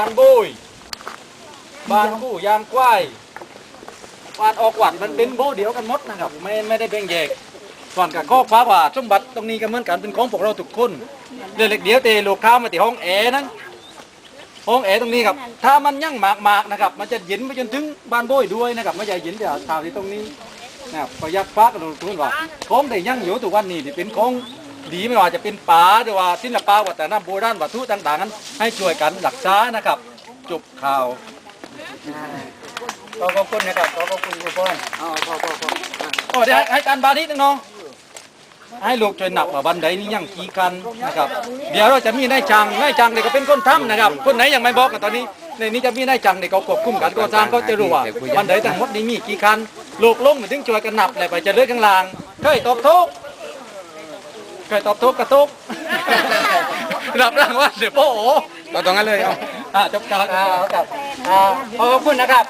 บ้านบุยบ้านกู้ยางกว้ายบานออกหวัดมันเป็นโบเดียวกันหมดนะครับไม่ไม่ได้แบ่งแยกส่วนกับข้อฟ้าว่าสมบัติตรงนี้ก็เหมือนกันเป็นของพวกเราทุกคนเรื่องเล็กเดียวเตะลูกค้ามาที่ห้องแอร์นั้นห้องแอร์ตรงนี้ครับ ถ้ามันยั่งหมากมากนะครับ มันจะเย็นไปจนถึงบ้านโบยด้วยนะครับไม่ใช่เย็นแต่ชาวที่ตรงนี้นะครับประยัดฟ้ากันทุนว่าของที่ยั่งอยู่ทุกวันนี้ที่เป็นของ ดีไม่ว่าจะเป็นป่าหรือว่าศิลปะวัฒนธรรมโบราณวัตถุต่างๆนั้นให้ช่วยกันรักษานะครับ จบข่าวขอขอบคุณนะครับขอขอบคุณคุณพ่ออ๋อพ่อพ่อพ่อโอ้เดี๋ยวให้ให้การบานิดนึงน้องให้ลูกช่วยหนับว่าบันไดนี่ยังกี่กันนะครับ เดี๋ยวเราจะมีนายจังนายจังเด็กก็เป็นคนทำนะครับ คนไหนยังไม่บอกกันตอนนี้ในนี้จะมีนายจังเด็กเขาควบคุมการก่อสร้างเขาจะรู้ว่าบันไดทั้งหมดนี้มีกี่คันลูกลงมาถึงช่วยกันนับเลยไปจะเลือกข้างล่างเคยตอบทุก เคยตอบทุกกระทุกรับรางวัลเดี๋ยวโป้โอเราตรงนั้นเลยเอาอ่าจบการอ่าครับอ่าขอบคุณนะครับ